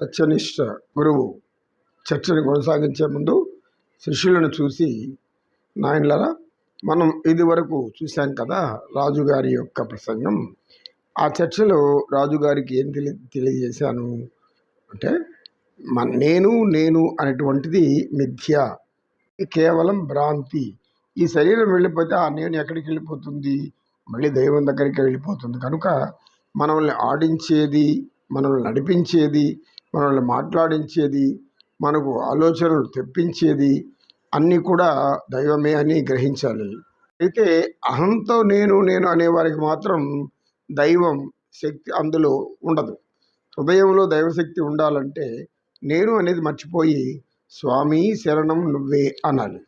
సత్యనిష్ట గురువు చర్చను కొనసాగించే ముందు శిష్యులను చూసి నాయనలరా మనం ఇదివరకు చూశాం కదా రాజుగారి యొక్క ప్రసంగం. ఆ చర్చలో రాజుగారికి ఏం తెలి తెలియజేశాను? అంటే మన నేను నేను అనేటువంటిది మిథ్య. ఇది కేవలం భ్రాంతి. ఈ శరీరం వెళ్ళిపోతే ఆ నేను ఎక్కడికి వెళ్ళిపోతుంది? మళ్ళీ దైవం దగ్గరికి వెళ్ళిపోతుంది. కనుక మనల్ని ఆడించేది మనల్ని నడిపించేది మనల్ని మాట్లాడించేది మనకు ఆలోచనలు తెప్పించేది అన్నీ కూడా దైవమే అని గ్రహించాలి. అయితే అహంతో నేను నేను అనేవారికి మాత్రం దైవం శక్తి అందులో ఉండదు. హృదయంలో దైవశక్తి ఉండాలంటే నేను అనేది మర్చిపోయి స్వామి శరణం నువ్వే అనాలి.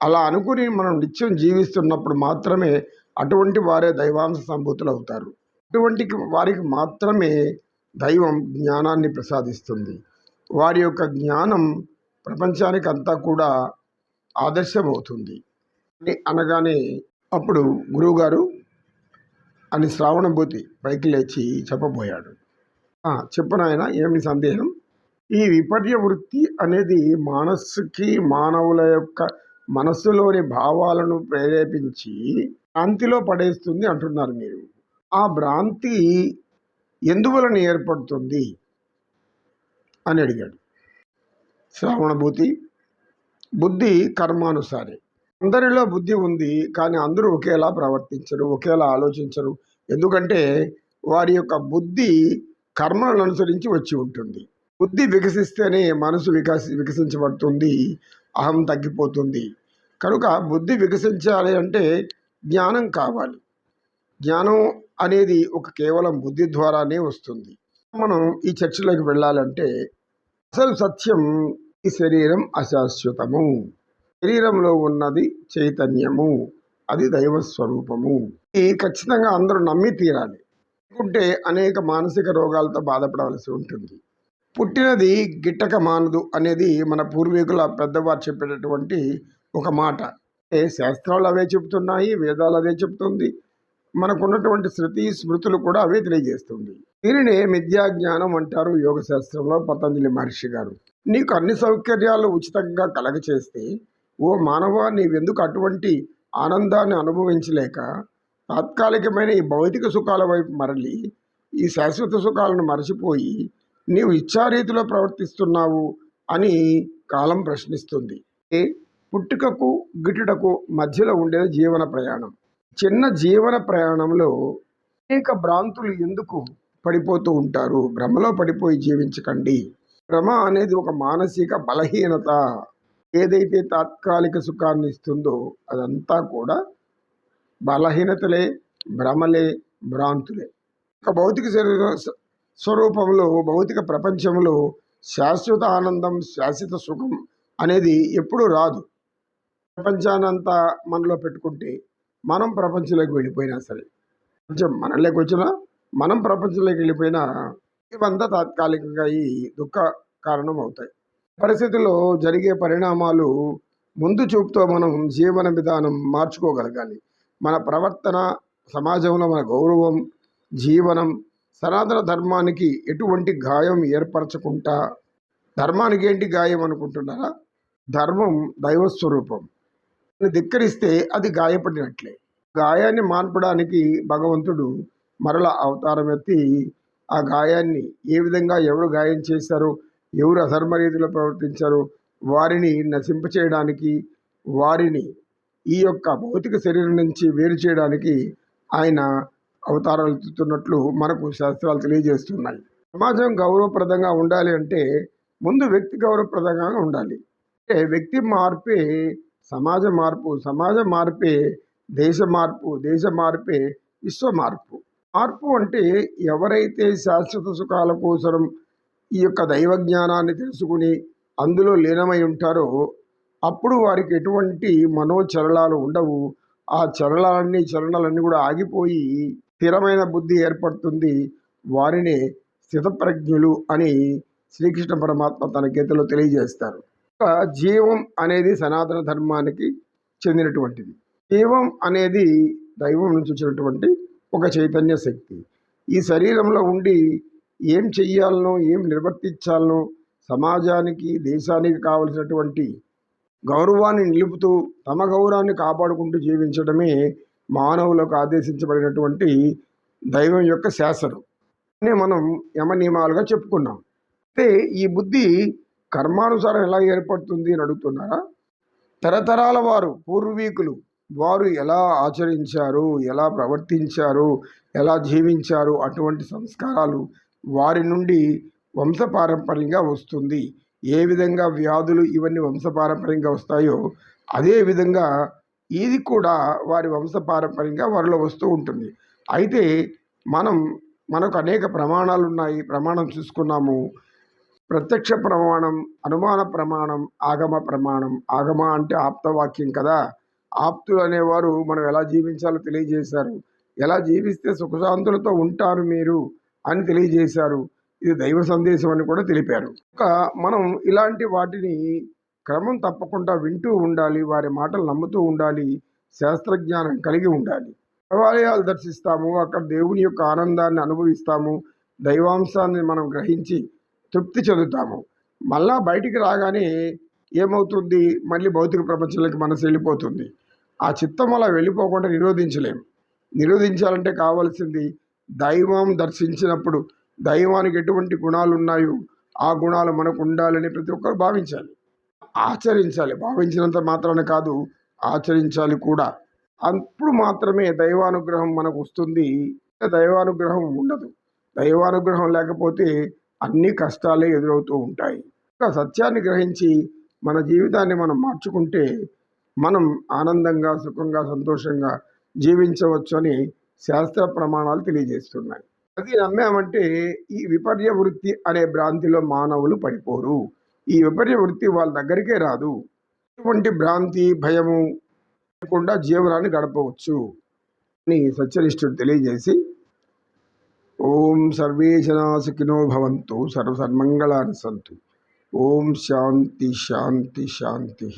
అలా అనుకుని మనం నిత్యం జీవిస్తున్నప్పుడు మాత్రమే అటువంటి వారే దైవాంశ సంభూతులు అవుతారు. అటువంటి వారికి మాత్రమే దైవం జ్ఞానాన్ని ప్రసాదిస్తుంది. వారి యొక్క జ్ఞానం ప్రపంచానికి అంతా కూడా ఆదర్శమవుతుంది. అనగానే అప్పుడు గురువుగారు అని శ్రావణభూతి పైకి లేచి చెప్పబోయాడు. చెప్పనాయన ఏమి సందేహం? ఈ విపర్య వృత్తి అనేది మనస్సుకి మానవుల యొక్క మనస్సులోని భావాలను ప్రేరేపించి భ్రాంతిలో పడేస్తుంది అంటున్నారు మీరు. ఆ భ్రాంతి ఎందువలన ఏర్పడుతుంది? అని అడిగాడు. శ్రావణభూతి బుద్ధి కర్మానుసారే. అందరిలో బుద్ధి ఉంది కానీ అందరూ ఒకేలా ప్రవర్తించరు ఒకేలా ఆలోచించరు. ఎందుకంటే వారి యొక్క బుద్ధి కర్మలను అనుసరించి వచ్చి ఉంటుంది. బుద్ధి వికసిస్తేనే మనసు వికసి వికసించబడుతుంది అహం తగ్గిపోతుంది. కనుక బుద్ధి వికసించాలి అంటే జ్ఞానం కావాలి. జ్ఞానం అనేది ఒక కేవలం బుద్ధి ద్వారానే వస్తుంది. మనం ఈ చర్చలోకి వెళ్ళాలంటే అసలు సత్యం ఈ శరీరం అశాశ్వతము. శరీరంలో ఉన్నది చైతన్యము. అది దైవ స్వరూపము. ఇది ఖచ్చితంగా అందరూ నమ్మి తీరాలి. లేకుంటే అనేక మానసిక రోగాలతో బాధపడవలసి ఉంటుంది. పుట్టినది గిట్టక మానదు అనేది మన పూర్వీకుల పెద్దవారు చెప్పేటటువంటి ఒక మాట. ఏ శాస్త్రాలు అవే చెబుతున్నాయి వేదాలు అదే చెబుతుంది. మనకున్నటువంటి శృతి స్మృతులు కూడా అవే తెలియజేస్తుంది. దీనినే మిథ్యాజ్ఞానం అంటారు యోగ శాస్త్రంలో పతంజలి మహర్షి గారు. నీకు అన్ని సౌకర్యాలు ఉచితంగా కలగచేస్తే ఓ మానవ నీవెందుకు అటువంటి ఆనందాన్ని అనుభవించలేక తాత్కాలికమైన ఈ భౌతిక సుఖాల వైపు మరలి ఈ శాశ్వత సుఖాలను మరచిపోయి నీవు ఇచ్చారీతిలో ప్రవర్తిస్తున్నావు అని కాలం ప్రశ్నిస్తుంది. పుట్టుకకు గిట్టుటకు మధ్యలో ఉండేది జీవన ప్రయాణం. చిన్న జీవన ప్రయాణంలో అనేక భ్రాంతులు ఎందుకు పడిపోతూ ఉంటారు? భ్రమలో పడిపోయి జీవించకండి. భ్రమ అనేది ఒక మానసిక బలహీనత. ఏదైతే తాత్కాలిక సుఖాన్ని ఇస్తుందో అదంతా కూడా బలహీనతలే భ్రమలే భ్రాంతులే. ఒక భౌతిక శరీర స్వరూపంలో భౌతిక ప్రపంచంలో శాశ్వత ఆనందం శాశ్వత సుఖం అనేది ఎప్పుడూ రాదు. ప్రపంచానంతా మనలో పెట్టుకుంటే మనం ప్రపంచంలోకి వెళ్ళిపోయినా సరే కొంచెం మనలోకి వచ్చినా మనం ప్రపంచంలోకి వెళ్ళిపోయినా ఇవంతా తాత్కాలికంగా ఈ దుఃఖ కారణం అవుతాయి పరిస్థితుల్లో జరిగే పరిణామాలు ముందు చూపుతో మనం జీవన విధానం మార్చుకోగలగాలి. మన ప్రవర్తన సమాజంలో మన గౌరవం జీవనం సనాతన ధర్మానికి ఎటువంటి గాయం ఏర్పరచకుండా ధర్మానికి ఏంటి గాయం అనుకుంటున్నారా? ధర్మం దైవస్వరూపం. ధిక్కరిస్తే అది గాయపడినట్లే. గాయాన్ని మాన్పడానికి భగవంతుడు మరల అవతారం ఎత్తి ఆ గాయాన్ని ఏ విధంగా ఎవరు గాయం చేశారో ఎవరు అధర్మ రీతిలో ప్రవర్తించారో వారిని నశింపచేయడానికి వారిని ఈ యొక్క భౌతిక శరీరం నుంచి వేరు చేయడానికి ఆయన అవతారాలు ఎత్తుతున్నట్లు మనకు శాస్త్రాలు తెలియజేస్తున్నాయి. సమాజం గౌరవప్రదంగా ఉండాలి అంటే ముందు వ్యక్తి గౌరవప్రదంగా ఉండాలి. అంటే వ్యక్తి మార్పే సమాజ మార్పు సమాజ మార్పే దేశ మార్పు దేశ మార్పే విశ్వ మార్పు. మార్పు అంటే ఎవరైతే శాశ్వత సుఖాల కోసం ఈ యొక్క దైవ జ్ఞానాన్ని తెలుసుకుని అందులో లీనమై ఉంటారో అప్పుడు వారికి ఎటువంటి మనోచలనాలు ఉండవు. ఆ చలనాలన్నీ చలనాలన్నీ కూడా ఆగిపోయి స్థిరమైన బుద్ధి ఏర్పడుతుంది. వారినే స్థితప్రజ్ఞులు అని శ్రీకృష్ణ పరమాత్మ తన గీతలో తెలియజేస్తారు. జీవం అనేది సనాతన ధర్మానికి చెందినటువంటిది. జీవం అనేది దైవం నుంచి వచ్చినటువంటి ఒక చైతన్య శక్తి. ఈ శరీరంలో ఉండి ఏం చెయ్యాలనో ఏం నిర్వర్తించాలనో సమాజానికి దేశానికి కావలసినటువంటి గౌరవాన్ని నిలుపుతూ తమ గౌరవాన్ని కాపాడుకుంటూ జీవించడమే మానవులకు ఆదేశించబడినటువంటి దైవం యొక్క శాసనం. మనం యమ నియమాలుగా చెప్పుకున్నాం. అయితే ఈ బుద్ధి కర్మానుసారం ఎలా ఏర్పడుతుంది అని అడుగుతున్నారా? తరతరాల వారు పూర్వీకులు వారు ఎలా ఆచరించారు ఎలా ప్రవర్తించారు ఎలా జీవించారు అటువంటి సంస్కారాలు వారి నుండి వంశపారంపర్యంగా వస్తుంది. ఏ విధంగా వ్యాధులు ఇవన్నీ వంశపారంపర్యంగా వస్తాయో అదే విధంగా ఇది కూడా వారి వంశపారంపర్యంగా వారిలో వస్తూ ఉంటుంది. అయితే మనం మనకు అనేక ప్రమాణాలు ఉన్నాయి ప్రమాణం చూసుకున్నాము. ప్రత్యక్ష ప్రమాణం అనుమాన ప్రమాణం ఆగమ ప్రమాణం. ఆగమ అంటే ఆప్తవాక్యం కదా. ఆప్తులు అనేవారు మనం ఎలా జీవించాలో తెలియజేశారు. ఎలా జీవిస్తే సుఖశాంతులతో ఉంటారు మీరు అని తెలియజేశారు. ఇది దైవ సందేశం అని కూడా తెలిపారు. ఇంకా మనం ఇలాంటి వాటిని క్రమం తప్పకుండా వింటూ ఉండాలి వారి మాటలు నమ్ముతూ ఉండాలి శాస్త్రజ్ఞానం కలిగి ఉండాలి. దేవాలయాలు దర్శిస్తాము అక్కడ దేవుని యొక్క ఆనందాన్ని అనుభవిస్తాము దైవాంశాన్ని మనం గ్రహించి తృప్తి చెందుతాము. మళ్ళా బయటికి రాగానే ఏమవుతుంది? మళ్ళీ భౌతిక ప్రపంచంలోకి మనసు వెళ్ళిపోతుంది. ఆ చిత్తం అలా వెళ్ళిపోకుండా నిరోధించలేం. నిరోధించాలంటే కావాల్సింది దైవం దర్శించినప్పుడు దైవానికి ఎటువంటి గుణాలు ఉన్నాయో ఆ గుణాలు మనకు ఉండాలని ప్రతి ఒక్కరు భావించాలి. ఆచరించాలి. భావించినంత మాత్రాన కాదు ఆచరించాలి కూడా. అప్పుడు మాత్రమే దైవానుగ్రహం మనకు వస్తుంది. దైవానుగ్రహం ఉండదు. దైవానుగ్రహం లేకపోతే అన్ని కష్టాలే ఎదురవుతూ ఉంటాయి. ఒక సత్యాన్ని గ్రహించి మన జీవితాన్ని మనం మార్చుకుంటే మనం ఆనందంగా సుఖంగా సంతోషంగా జీవించవచ్చు అని శాస్త్ర ప్రమాణాలు తెలియజేస్తున్నాయి. అది నమ్మామంటే ఈ విపర్య వృత్తి అనే భ్రాంతిలో మానవులు పడిపోరు. ఈ విపర్య వృత్తి వాళ్ళ దగ్గరికే రాదు. ఎటువంటి భ్రాంతి భయము లేకుండా జీవనాన్ని గడపవచ్చు అని సత్యనిష్ఠుడు తెలియజేసి ఓం సర్వే జనా సుఖినో భవంతు సర్వసన్మంగళాన్ని సంతు ఓం శాంతి శాంతి శాంతి